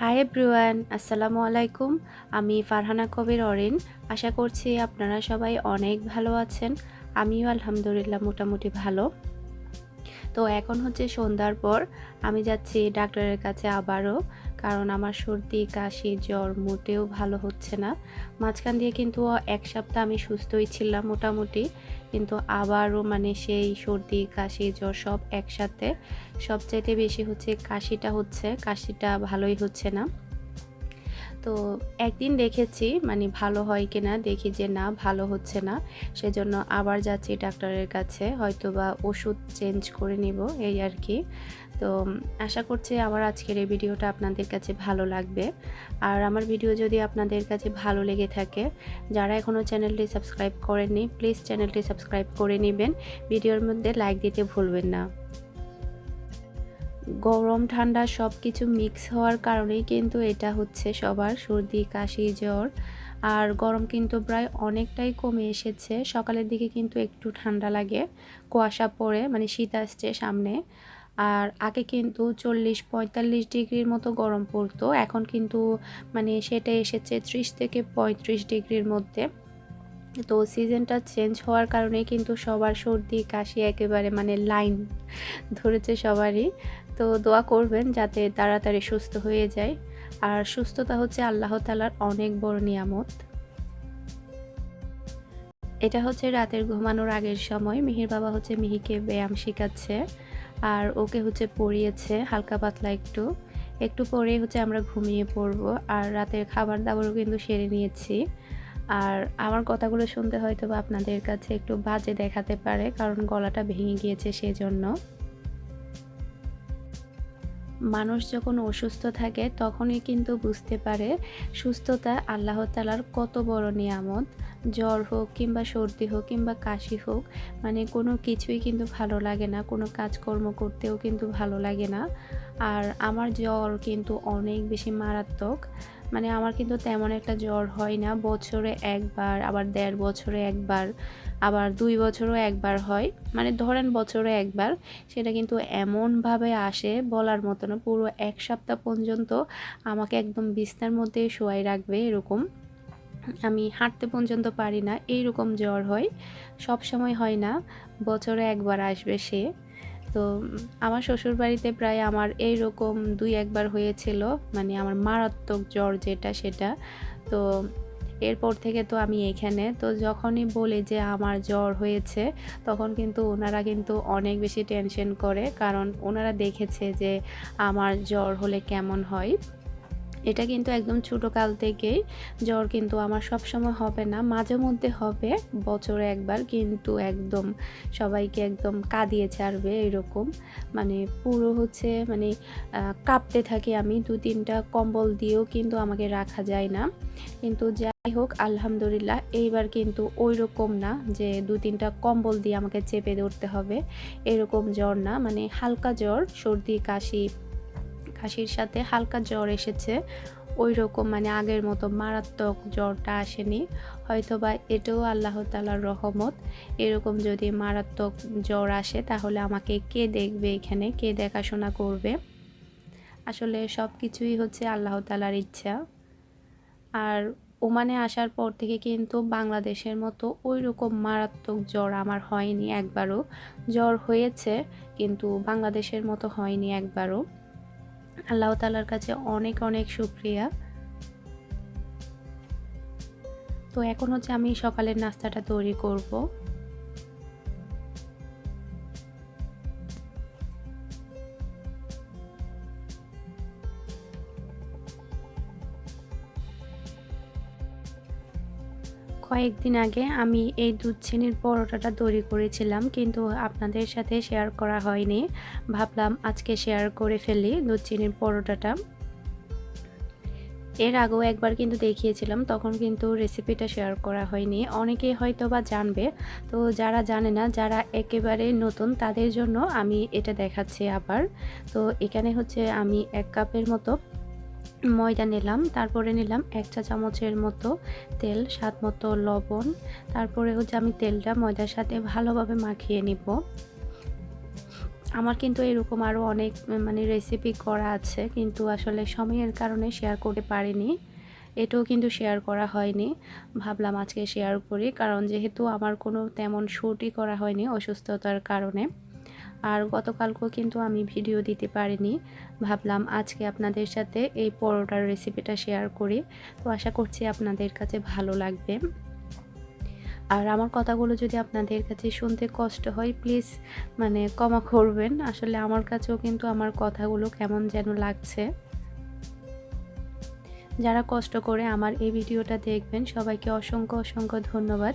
Hi everyone আসসালামু আলাইকুম। আমি ফারহানা কবির অরিন। আশা করছি আপনারা সবাই অনেক ভালো আছেন। আমিও আলহামদুলিল্লাহ মোটামুটি ভালো। তো এখন হচ্ছে সন্ধ্যার পর, আমি যাচ্ছি ডাক্তারের কাছে আবারও। কারণ আমার সর্দি, কাশি, জ্বর মোটেও ভালো হচ্ছে না। মাঝখান দিয়ে কিন্তু এক সপ্তাহ আমি সুস্থই ছিলাম মোটামুটি। কিন্তু আবারও মানে সেই সর্দি, কাশি, জ্বর সব একসাথে। সবচাইতে বেশি হচ্ছে কাশিটা হচ্ছে, কাশিটা ভালোই হচ্ছে না। তো একদিন দেখেছি মানে ভালো হয় কিনা, দেখি যে না, ভালো হচ্ছে না। সেজন্য আবার যাচ্ছি ডাক্তারের কাছে হয়তো বা ওষুধ চেঞ্জ করে নিব, এই আর কি। তো আশা করছি আমার আজকের এই ভিডিওটা আপনাদের কাছে ভালো লাগবে। আর আমার ভিডিও যদি আপনাদের কাছে ভালো লেগে থাকে, যারা এখনও চ্যানেলটি সাবস্ক্রাইব করেননি, প্লিজ চ্যানেলটি সাবস্ক্রাইব করে নেবেন। ভিডিওর মধ্যে লাইক দিতে ভুলবেন না। গরম, ঠান্ডা সব কিছু মিক্স হওয়ার কারণেই কিন্তু এটা হচ্ছে সবার সর্দি, কাশি, জ্বর। আর গরম কিন্তু প্রায় অনেকটাই কমে এসেছে। সকালের দিকে কিন্তু একটু ঠান্ডা লাগে। কুয়াশা পড়ে মানে শীত আসছে সামনে। আর আগে কিন্তু চল্লিশ, পঁয়তাল্লিশ ডিগ্রির মতো গরম পড়তো। এখন কিন্তু মানে সেটা এসেছে ত্রিশ থেকে পঁয়ত্রিশ ডিগ্রির মধ্যে। তো সিজনটা চেঞ্জ হওয়ার কারণে কিন্তু সবার সর্দি, কাশি একেবারে মানে লাইন ধরেছে সবারই। তো দোয়া করবেন যাতে তাড়াতাড়ি সুস্থ হয়ে যায়। আর সুস্থতা হচ্ছে আল্লাহ তালার অনেক বড় নিয়ামত। এটা হচ্ছে রাতের ঘুমানোর আগের সময়। মিহির বাবা হচ্ছে মিহিকে ব্যায়াম শেখাচ্ছে। আর ওকে হচ্ছে পড়িয়েছে হালকা পাতলা একটু। একটু পরেই হচ্ছে আমরা ঘুমিয়ে পড়ব। আর রাতের খাবার দাবারও কিন্তু সেরে নিয়েছি। আর আমার কথাগুলো শুনতে হয়তো বা আপনাদের কাছে একটু বাজে দেখাতে পারে, কারণ গলাটা ভেঙে গিয়েছে সেজন্য। মানুষ যখন অসুস্থ থাকে, তখনই কিন্তু বুঝতে পারে সুস্থতা আল্লাহ তালার কত বড় নিয়ামত। জ্বর হোক কিংবা সর্দি হোক কিংবা কাশি হোক মানে কোনো কিছুই কিন্তু ভালো লাগে না, কোনো কাজকর্ম করতেও কিন্তু ভালো লাগে না। আর আমার জ্বর কিন্তু অনেক বেশি মারাত্মক মানে আমার কিন্তু তেমন একটা জ্বর হয় না, বছরে একবার, আবার দেড় বছরে একবার, আবার দুই বছরও একবার হয়। মানে ধরেন বছরে একবার, সেটা কিন্তু এমনভাবে আসে বলার মতো না, পুরো এক সপ্তাহ পর্যন্ত আমাকে একদম বিস্তার মধ্যে শোয়াই রাখবে এরকম। আমি হাঁটতে পর্যন্ত পারি না, এইরকম জ্বর হয়। সব সময় হয় না, বছরে একবার আসবে সে। তো আমার শ্বশুর বাড়িতে প্রায় আমার এই রকম দুই একবার হয়েছিল মানে আমার মারাত্মক জ্বর যেটা সেটা। তো এরপর থেকে তো আমি এখানে, তো যখনই বলি যে আমার জ্বর হয়েছে, তখন কিন্তু ওনারা কিন্তু অনেক বেশি টেনশন করে, কারণ ওনারা দেখেছে যে আমার জ্বর হলে কেমন হয়। এটা কিন্তু একদম ছোটো কাল থেকেই জ্বর কিন্তু আমার সব সময় হবে না, মাঝে মধ্যে হবে, বছরে একবার কিন্তু একদম সবাইকে একদম কাঁদিয়ে ছাড়বে এরকম। মানে পুরো হচ্ছে মানে কাঁপতে থাকি আমি দু তিনটা কম্বল দিয়েও কিন্তু আমাকে রাখা যায় না। কিন্তু যাই হোক, আলহামদুলিল্লাহ, এইবার কিন্তু ওই রকম না যে দু তিনটা কম্বল দিয়ে আমাকে চেপে ধরতে হবে। এরকম জ্বর না মানে হালকা জ্বর, সর্দি, কাশি কাশির সাথে হালকা জ্বর এসেছে। ওই রকম মানে আগের মতো মারাত্মক জ্বরটা আসেনি। হয়তো বা এটাও আল্লাহ তালার রহমত। এরকম যদি মারাত্মক জ্বর আসে তাহলে আমাকে কে দেখবে এখানে? কে দেখাশোনা করবে? আসলে সব কিছুই হচ্ছে আল্লাহ তালার ইচ্ছা। আর ওমানে আসার পর থেকে কিন্তু বাংলাদেশের মতো ওই রকম মারাত্মক জ্বর আমার হয়নি একবারও। জ্বর হয়েছে, কিন্তু বাংলাদেশের মতো হয়নি একবারও। আল্লাহ তালার কাছে অনেক অনেক শুক্রিয়া। তো এখন হচ্ছে আমি সকালের নাস্তাটা তৈরি করব। কয়েকদিন আগে আমি এই দুধ চিনির পরোটাটা তৈরি করেছিলাম, কিন্তু আপনাদের সাথে শেয়ার করা হয়নি। ভাবলাম আজকে শেয়ার করে ফেলি দুধ চিনির পরোটাটা। এর আগেও একবার কিন্তু দেখিয়েছিলাম, তখন কিন্তু রেসিপিটা শেয়ার করা হয়নি। অনেকেই হয়তো বা জানবে, তো যারা জানে না, যারা একেবারে নতুন, তাদের জন্য আমি এটা দেখাচ্ছি আবার। তো এখানে হচ্ছে আমি এক কাপের মতো ময়দা নিলাম, তারপরে নিলাম এক চা চামচের মতো তেল, স্বাদ মতো লবণ, তারপরে হচ্ছে আমি তেলটা ময়দার সাথে ভালোভাবে মাখিয়ে নিব। আমার কিন্তু এরকম আরও অনেক মানে রেসিপি করা আছে, কিন্তু আসলে সময়ের কারণে শেয়ার করতে পারিনি। এটাও কিন্তু শেয়ার করা হয়নি। ভাবলাম আজকে শেয়ার করি, কারণ যেহেতু আমার কোনো তেমন শ্যুটই করা হয়নি অসুস্থতার কারণে। আর গতকালকেও কিন্তু আমি ভিডিও দিতে পারিনি। ভাবলাম আজকে আপনাদের সাথে এই পরোটার রেসিপিটা শেয়ার করি। তো আশা করছি আপনাদের কাছে ভালো লাগবে। আর আমার কথাগুলো যদি আপনাদের কাছে শুনতে কষ্ট হয় প্লিজ মানে ক্ষমা করবেন। আসলে আমার কাছেও কিন্তু আমার কথাগুলো কেমন যেন লাগছে। যারা কষ্ট করে আমার এই ভিডিওটা দেখবেন, সবাইকে অসংখ্য অসংখ্য ধন্যবাদ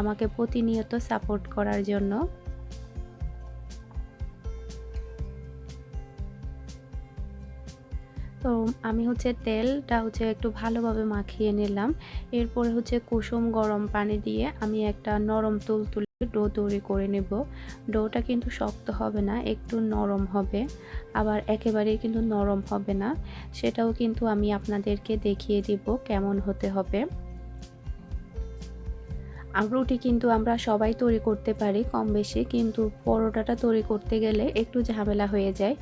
আমাকে প্রতিনিয়ত সাপোর্ট করার জন্য। তো আমি হচ্ছে তেলটা হচ্ছে একটু ভালোভাবে মাখিয়ে নিলাম। এরপরে হচ্ছে কুসুম গরম পানি দিয়ে আমি একটা নরম তুল তুলে ডো তৈরি করে নেব। ডোটা কিন্তু শক্ত হবে না, একটু নরম হবে, আবার একেবারেই কিন্তু নরম হবে না। সেটাও কিন্তু আমি আপনাদেরকে দেখিয়ে দিব কেমন হতে হবে। রুটি কিন্তু আমরা সবাই তৈরি করতে পারি কম বেশি, কিন্তু পরোটাটা তৈরি করতে গেলে একটু ঝামেলা হয়ে যায়।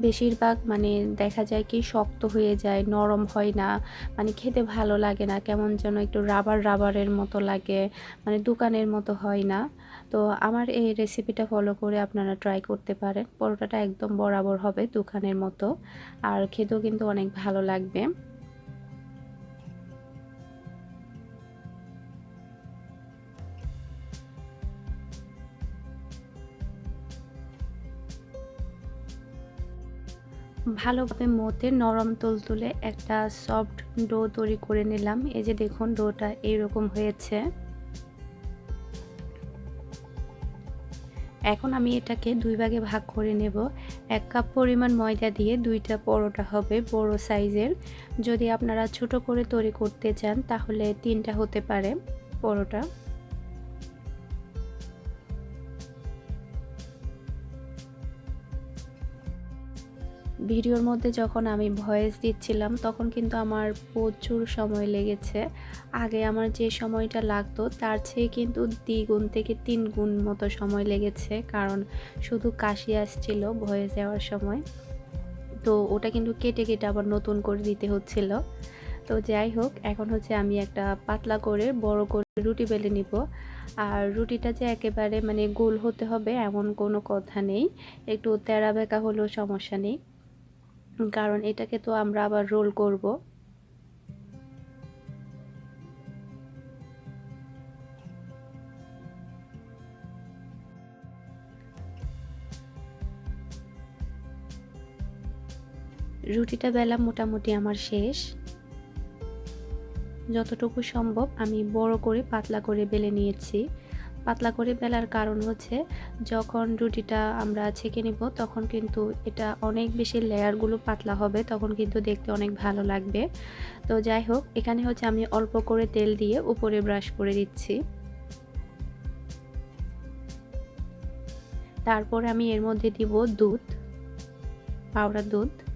বেশিরভাগ মানে দেখা যায় কি শক্ত হয়ে যায়, নরম হয় না মানে খেতে ভালো লাগে না, কেমন যেন একটু রাবার রাবারের মতো লাগে মানে দোকানের মতো হয় না। তো আমার এই রেসিপিটা ফলো করে আপনারা ট্রাই করতে পারেন। পরোটাটা একদম বরাবর হবে দোকানের মতো, আর খেতেও কিন্তু অনেক ভালো লাগবে। ভালোভাবে মতে নরম তুলতুলে একটা সফট ডো তৈরি করে নিলাম। এই যে দেখুন ডোটা এইরকম হয়েছে। এখন আমি এটাকে দুই ভাগে ভাগ করে নেব। এক কাপ পরিমাণ ময়দা দিয়ে দুইটা পরোটা হবে বড় সাইজের। যদি আপনারা ছোট করে তৈরি করতে চান তাহলে তিনটা হতে পারে পরোটা। ভিডিওর মধ্যে যখন আমি ভয়েস দিচ্ছিলাম, তখন কিন্তু আমার প্রচুর সময় লেগেছে। আগে আমার যে সময়টা লাগতো, তার চেয়ে কিন্তু দ্বিগুণ থেকে তিন গুণ মতো সময় লেগেছে, কারণ শুধু কাশি আসছিল ভয়েস দেওয়ার সময়। তো ওটা কিন্তু কেটে কেটে আবার নতুন করে দিতে হচ্ছিল। তো যাই হোক, এখন হচ্ছে আমি একটা পাতলা করে, বড় করে রুটি বেলে নিব। আর রুটিটা যে একেবারে মানে গোল হতে হবে, এমন কোনো কথা নেই। একটু তেরা বেঁকা হলেও সমস্যা নেই। কারণ এটাকে তো আমরা আবার রোল করব। রুটিটা বেলা মোটামুটি আমার শেষ। যতটুকু সম্ভব আমি বড় করে পাতলা করে বেলে নিয়েছি। পাতলা করে বেলার কারণ হচ্ছে যখন রুটিটা আমরা ছেঁকে নিব, তখন কিন্তু এটা অনেক বেশি লেয়ারগুলো পাতলা হবে, তখন কিন্তু দেখতে অনেক ভালো লাগবে। তো যাই হোক, এখানে হচ্ছে আমি অল্প করে তেল দিয়ে উপরে ব্রাশ করে দিচ্ছি। তারপর আমি এর মধ্যে দিব দুধ পাউডার দুধ।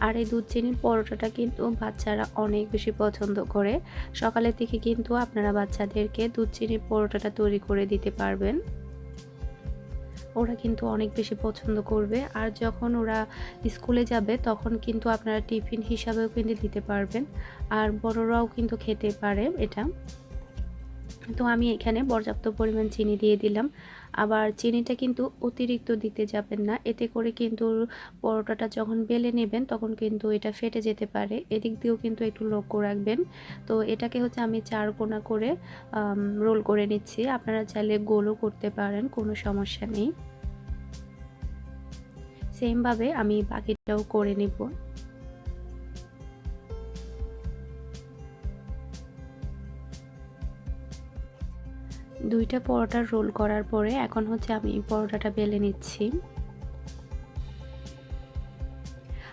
আর এই দুধ চিনির পরোটাটা কিন্তু বাচ্চারা অনেক বেশি পছন্দ করে। সকালের দিকে কিন্তু আপনারা বাচ্চাদেরকে দুধ চিনির পরোটাটা তৈরি করে দিতে পারবেন। ওরা কিন্তু অনেক বেশি পছন্দ করবে আর যখন ওরা স্কুলে যাবে তখন কিন্তু আপনারা টিফিন হিসাবেও কিন্তু দিতে পারবেন। আর বড়রাও কিন্তু খেতে পারে এটা। তো আমি এখানে পর্যাপ্ত পরিমাণ চিনি দিয়ে দিলাম। আবার চিনিটা কিন্তু অতিরিক্ত দিতে যাবেন না। এতে করে কিন্তু পরোটাটা যখন বেলে নেবেন, তখন কিন্তু এটা ফেটে যেতে পারে। এদিক দিয়েও কিন্তু একটু লক্ষ্য রাখবেন। তো এটাকে হচ্ছে আমি চার কোনা করে রোল করে নিচ্ছি। আপনারা চাইলে গোলও করতে পারেন, কোনো সমস্যা নেই। সেমভাবে আমি বাকিটাও করে নিব। দুইটা পরোটার রোল করার পরে এখন হচ্ছে আমি পরোটাটা বেলে নিচ্ছি।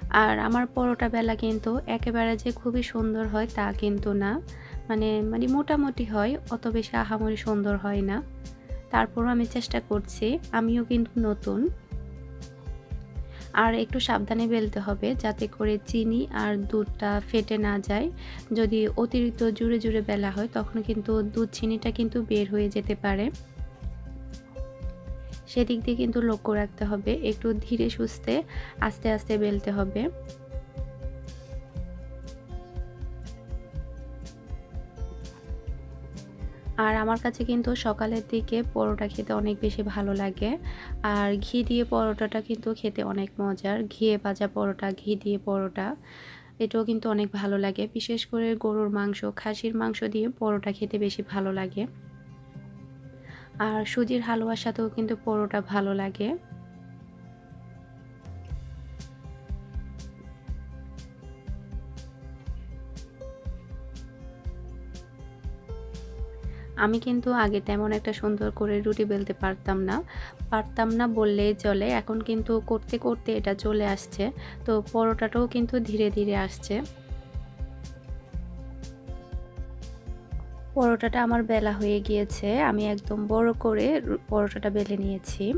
আর আমার পরোটা বেলা কিন্তু একেবারে যে খুবই সুন্দর হয় তা কিন্তু না। মানে মানে মোটামুটি হয়, অত বেশি আহামরি সুন্দর হয় না। তারপরও আমি চেষ্টা করছি, আমিও কিন্তু নতুন। আর একটু সাবধানে বেলতে হবে যাতে করে চিনি আর দুধটা ফেটে না যায়। যদি অতিরিক্ত জুড়ে জুড়ে বেলা হয়, তখন কিন্তু দুধ চিনিটা কিন্তু বের হয়ে যেতে পারে। সেদিক দিয়ে কিন্তু লক্ষ্য রাখতে হবে, একটু ধীরে সুস্থে আস্তে আস্তে বেলতে হবে। আর আমার কাছে কিন্তু সকালের দিকে পরোটা খেতে অনেক বেশি ভালো লাগে। আর ঘি দিয়ে পরোটাটা কিন্তু খেতে অনেক মজার। ঘিয়ে ভাজা পরোটা, ঘি দিয়ে পরোটা, এটাও কিন্তু অনেক ভালো লাগে। বিশেষ করে গরুর মাংস, খাসির মাংস দিয়ে পরোটা খেতে বেশি ভালো লাগে। আর সুজির হালুয়ার সাথেও কিন্তু পরোটা ভালো লাগে। আমি কিন্তু আগে তেমন একটা সুন্দর করে রুটি বেলতে পারতাম না। পারতাম না বললেই চলে। এখন কিন্তু করতে করতে এটা চলে আসছে। তো পরোটাটাও কিন্তু ধীরে ধীরে আসছে। পরোটাটা আমার বেলা হয়ে গিয়েছে। আমি একদম বড় করে পরোটাটা বেলে নিয়েছি।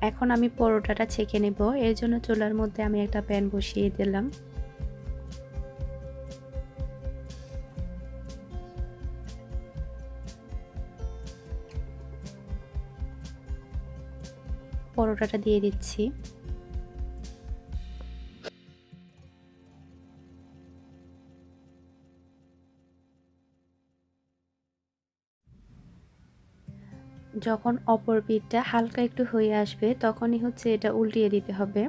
এখন আমি পরোটাটা ছেঁকে নেব। এর জন্য চুলার মধ্যে আমি একটা প্যান বসিয়ে দিলাম। পরোটাটা দিয়ে দিচ্ছি। যখন অপর পিঠটা হালকা একটু হয়ে আসবে, তখনই হচ্ছে এটা উল্টিয়ে দিতে হবে।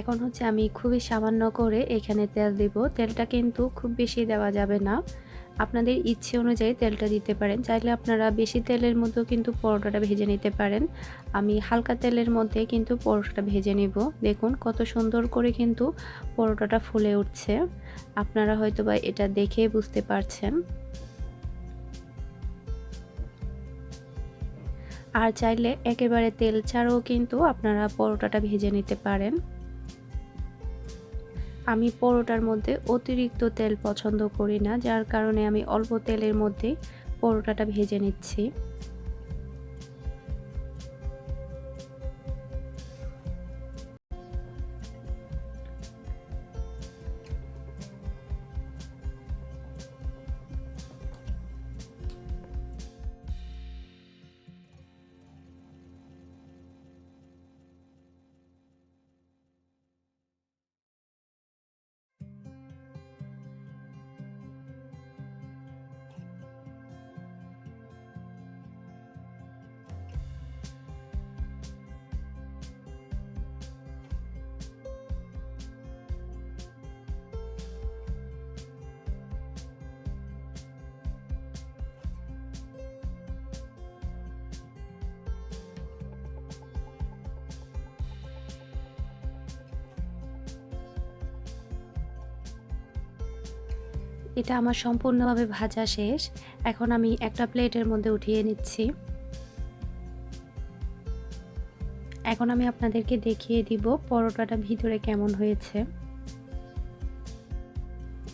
এখন হচ্ছে আমি খুবই সামান্য করে এখানে তেল দিব। তেলটা কিন্তু খুব বেশি দেওয়া যাবে না। আপনাদের ইচ্ছে অনুযায়ী তেলটা দিতে পারেন। চাইলে আপনারা বেশি তেলের মধ্যেও কিন্তু পরোটাটা ভেজে নিতে পারেন। আমি হালকা তেলের মধ্যে কিন্তু পরোটাটা ভেজে নিব। দেখুন, কত সুন্দর করে কিন্তু পরোটাটা ফুলে উঠছে। আপনারা হয়তো বা এটা দেখে বুঝতে পারছেন। আর চাইলে একেবারে তেল ছাড়াও কিন্তু আপনারা পরোটাটা ভেজে নিতে পারেন। আমি পরোটার মধ্যে অতিরিক্ত তেল পছন্দ করি না, যার কারণে আমি অল্প তেলের মধ্যে পরোটাটা ভেজে নিচ্ছি। এটা আমার সম্পূর্ণভাবে ভাজা শেষ। এখন আমি একটা প্লেটের মধ্যে উঠিয়ে নিচ্ছি। এখন আমি আপনাদেরকে দেখিয়ে দিব পরোটাটা ভিতরে কেমন হয়েছে।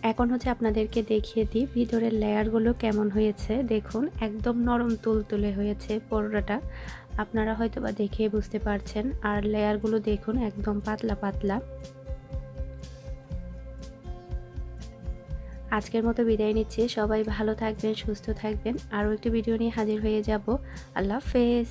এখন হচ্ছে আপনাদেরকে দেখিয়ে দিই ভিতরের লেয়ারগুলো কেমন হয়েছে। দেখুন, একদম নরম তুলতুলে হয়েছে পরোটাটা। আপনারা হয়তো বা দেখে বুঝতে পারছেন। আর লেয়ারগুলো দেখুন একদম পাতলা পাতলা। আজকের মতো বিদায় নিচ্ছি। সবাই ভালো থাকবেন, সুস্থ থাকবেন। আরও একটি ভিডিও নিয়ে হাজির হয়ে যাব। আল্লাহ হাফেজ।